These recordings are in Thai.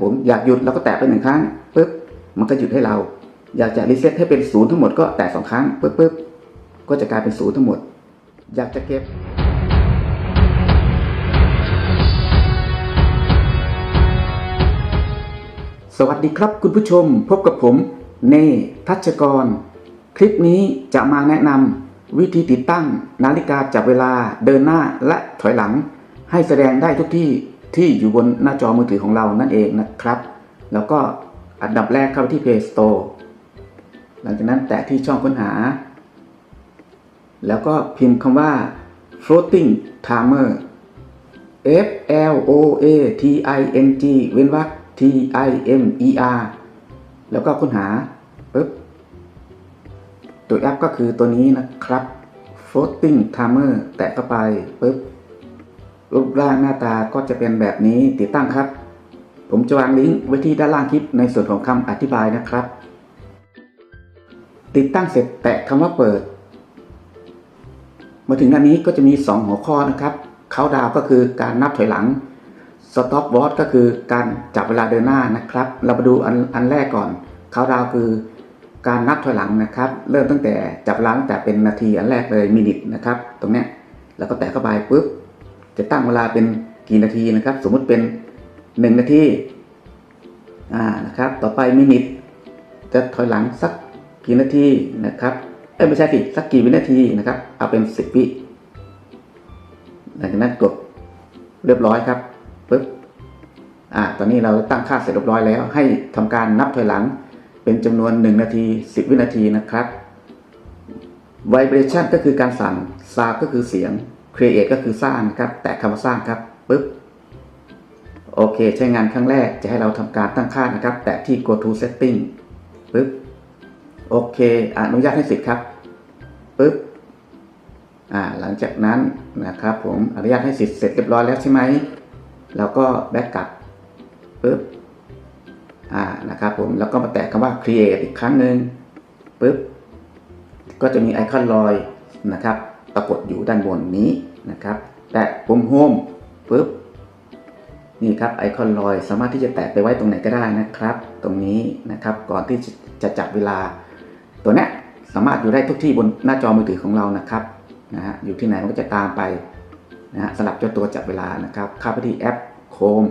ผมอยากหยุดเราก็แตะไปหนึ่งครั้งปุ๊บมันก็หยุดให้เรา อยากจะรีเซ็ตให้เป็นศูนย์ทั้งหมดก็แตะสองครั้งปุ๊บปุ๊บก็จะกลายเป็นศูนย์ทั้งหมด อยากจะเก็บสวัสดีครับคุณผู้ชมพบกับผม เนทัชกร คลิปนี้จะมาแนะนำวิธีติดตั้ง นาฬิกาจับเวลาเดินหน้าและถอยหลัง ให้แสดงได้ทุกที่ ที่อยู่บนหน้าจอมือถือของเรานั่นเองนะครับ แล้วก็อันดับแรกเข้าไปที่ Play Store หลังจากนั้นแตะที่ช่องค้นหา แล้วก็พิมพ์คำว่า floating timer F L O A T I N G เว้นวรรค T I M E R แล้วก็ค้นหาปึ๊บตัวแอปก็คือตัวนี้นะครับ floating timer แตะเข้าไปปึ๊บ ปร่างหน้าตาก็จะเป็นแบบนี้ติดตั้งครับ ผมจะวางลิงก์ไว้ที่ด้านล่างคลิปในส่วนของคำอธิบายนะครับ ติดตั้งเสร็จแตะคำว่าเปิด มาถึงอันนี้ก็จะมี 2 หัวข้อนะครับเขาดาวก็คือการนับถอยหลัง Stop Watch ก็คือการจับเวลาเดินหน้านะครับ เรามาดูอันอันแรกก่อนเขาดาวคือการนับถอยหลังนะครับ เริ่มตั้งแต่จับเวลาตั้งแต่เป็นนาทีอันแรกเลยมินิทนะครับ ตรงเนี้ยแล้วก็แตะเข้าไปปุ๊บ จะตั้งเวลาเป็นกี่นาทีนะครับ สมมุติเป็น1นาทีอ่านะครับ ต่อไปมินิทจะถอยหลังสักกี่นาทีนะครับเอ้ไม่ใช่สิสักกี่วินาทีนะครับ เอาเป็น10วิหลังจากนั้นกดเรียบร้อยครับปึ๊บอ่าตอนนี้เราตั้งค่าเสร็จเรียบร้อยแล้ว ให้ทำการนับถอยหลังเป็นจำนวน 1 นาที 10 วินาทีนะครับ vibration ก็คือการสั่น sound ก็คือเสียง create ก็คือสร้างนะครับ แตะคำว่าสร้างครับปึ๊บโอเค ใช้งานครั้งแรกจะให้เราทำการตั้งค่านะครับ แตะที่ go to setting ปึ๊บโอเคอนุญาตให้สิทธิ์ครับปึ๊บอ่าหลังจากนั้นนะครับผมอนุญาตให้สิทธิ์เสร็จเรียบร้อยแล้วใช่ไหมแล้วก็แบ็กกลับปึ๊บอ่านะครับผมแล้วก็มาแตะคำว่า create อีกครั้งหนึ่งปึ๊บก็จะมีไอคอนลอยนะครับ ปรากฏอยู่ด้านบนนี้ นะครับ แตะปุ่มโฮมปึ๊บนี่ครับไอคอนลอยสามารถที่จะแตะไปไว้ตรงไหนก็ได้นะครับ ตรงนี้นะครับก่อนที่จะจับเวลา ตัวเนี้ยสามารถอยู่ได้ทุกที่บนหน้าจอมือถือของเรานะครับนะฮะอยู่ที่ไหนมันก็จะตามไปนะฮะสลับเจ้าตัวจับเวลานะครับเข้าไปที่แอปโคม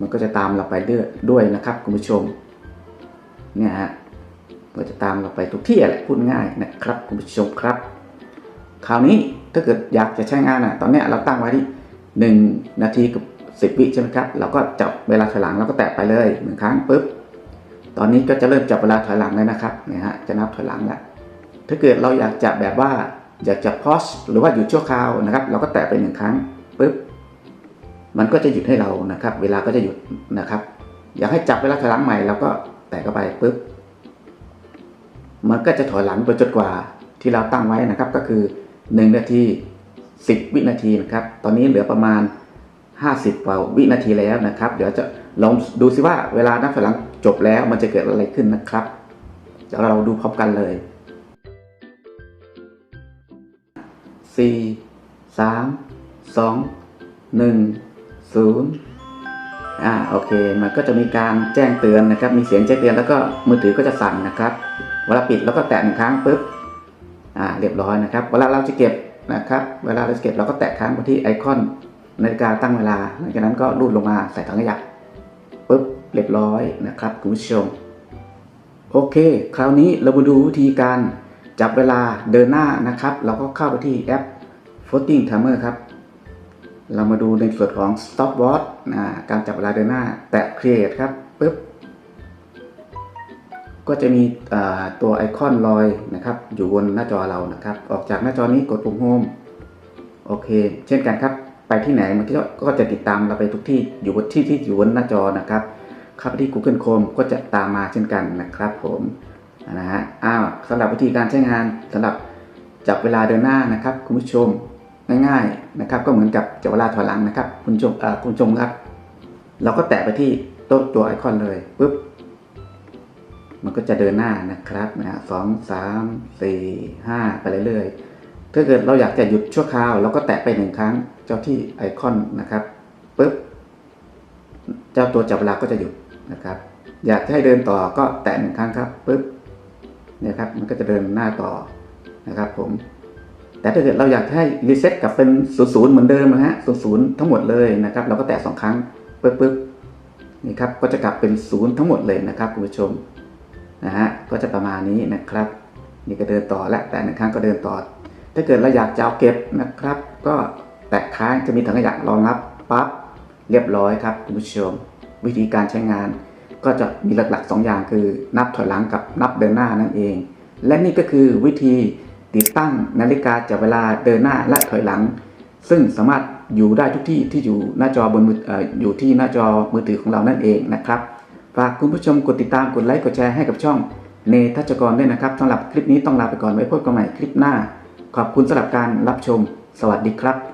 มันก็จะตามเราไปเรื่อยด้วยนะครับคุณผู้ชมเนี่ยฮะก็จะตามเราไปทุกที่แหละพูดง่ายนะครับคุณผู้ชมครับ คราวนี้ ถ้าเกิดอยากจะใช้งานอะ ตอนเนี้ยเราตั้งไว้ที่หนึ่งนาทีกับสิบวิใช่ไหมครับ เราก็จับเวลาถอยหลังเราก็แตะไปเลยหนึ่งครั้งปุ๊บ ตอนนี้ก็จะเริ่มจับเวลาถอยหลังแล้วนะครับเนี่ยฮะ จะนับถอยหลังแล้ว ถ้าเกิดเราอยากจับแบบว่าอยากจะพอสหรือว่าหยุดชั่วคราวนะครับ เราก็แตะไปหนึ่งครั้งปุ๊บ มันก็จะหยุดให้เรานะครับ เวลาก็จะหยุดนะครับ อยากให้จับเวลาถอยหลังใหม่เราก็แตะเข้าไปปุ๊บ มันก็จะถอยหลังไปจนกว่าที่เราตั้งไว้นะครับ ก็คือ 1 นาที 10 วินาทีนะครับ ตอนนี้เหลือประมาณ 50กว่าวินาทีแล้วนะครับ เดี๋ยวจะลองดูซิว่าเวลานับถอยหลังจบแล้วมันจะเกิดอะไรขึ้นนะครับ เดี๋ยวเราดูพร้อมกันเลย 4 3 2 1 0อ่าโอเคมันก็จะมีการแจ้งเตือนนะครับ มีเสียงแจ้งเตือนแล้วก็มือถือก็จะสั่นนะครับ เวลาปิดแล้วก็แตะหนึ่งครั้งปุ๊บ อ่าเรียบร้อยนะครับ เวลาเราจะเก็บนะครับ เวลาเราจะเก็บเราก็แตะค้างไปที่ไอคอนนาฬิกาตั้งเวลา หลังจากนั้นก็รูดลงมาใส่ถังขยะปุ๊บเรียบร้อยนะครับคุณผู้ชม โอเค คราวนี้เรามาดูวิธีการจับเวลาเดินหน้านะครับ เราก็เข้าไปที่แอป Floating Timer ครับ เรามาดูในส่วนของ Stop Watch อ่าการจับเวลาเดินหน้า แตะ Create ครับปุ๊บ ก็จะมีตัวไอคอนลอยนะครับ อยู่บนหน้าจอเรานะครับ ออกจากหน้าจอนี้กดปุ่มโฮมโอเค เช่นกันครับ ไปที่ไหนมันก็จะติดตามเราไปทุกที่อยู่บนที่ที่อยู่บนหน้าจอนะครับเข้าไปที่ Google Chrome ก็จะตามมาเช่นกันนะครับ ผมนะฮะอ้าวสำหรับวิธีการใช้งานสำหรับจับเวลาเดินหน้านะครับ คุณผู้ชมง่ายๆนะครับ ก็เหมือนกับจับเวลาถอยหลังนะครับ คุณชมคุณชมครับ เราก็แตะไปที่โต๊ะตัวไอคอนเลยปุ๊บ มันก็จะเดินหน้านะครับนะฮะสองสามสี่ห้าไปเรื่อยๆถ้าเกิดเราอยากจะหยุดชั่วคราวเราก็แตะไปหนึ่งครั้งเจ้าที่ไอคอนนะครับปุ๊บจจ้าตัวจับเวลาก็จะหยุดนะครับ อยากให้เดินต่อก็แตะหนึ่งครั้งครับปุ๊บเนี่ยครับมันก็จะเดินหน้าต่อนะครับผมแต่ถ้าเกิดเราอยากให้รีเซ็ตกลับเป็นศูนย์ศูนย์เหมือนเดิมนะฮะศูนย์ศูนย์ทั้งหมดเลยนะครับ เราก็แตะสองครั้งปึ๊บปึ๊บนี่ครับก็จะกลับเป็นศูนย์ทั้งหมดเลยนะครับคุณผู้ชม นะฮะก็จะประมาณนี้นะครับ นี่ก็เดินต่อและแต่หนึ่งครั้งก็เดินต่อ ถ้าเกิดเราอยากจะเอาเก็บนะครับ ก็แตะค้างจะมีถังขยะรองรับปั๊บเรียบร้อยครับคุณผู้ชม วิธีการใช้งาน ก็จะมีหลักๆ 2 อย่างคือนับถอยหลังกับนับเดินหน้านั่นเอง และนี่ก็คือวิธีติดตั้งนาฬิกาจับเวลาเดินหน้าและถอยหลัง ซึ่งสามารถอยู่ได้ทุกที่ที่อยู่หน้าจอบนมือเอออยู่ที่หน้าจอมือถือของเรานั่นเองนะครับ ฝากคุณผู้ชมกดติดตามกดไลค์กดแชร์ให้กับช่องเนทัชกรด้วยนะครับสำหรับคลิปนี้ต้องลาไปก่อนไว้พบกันใหม่คลิปหน้า ขอบคุณสำหรับการรับชม สวัสดีครับ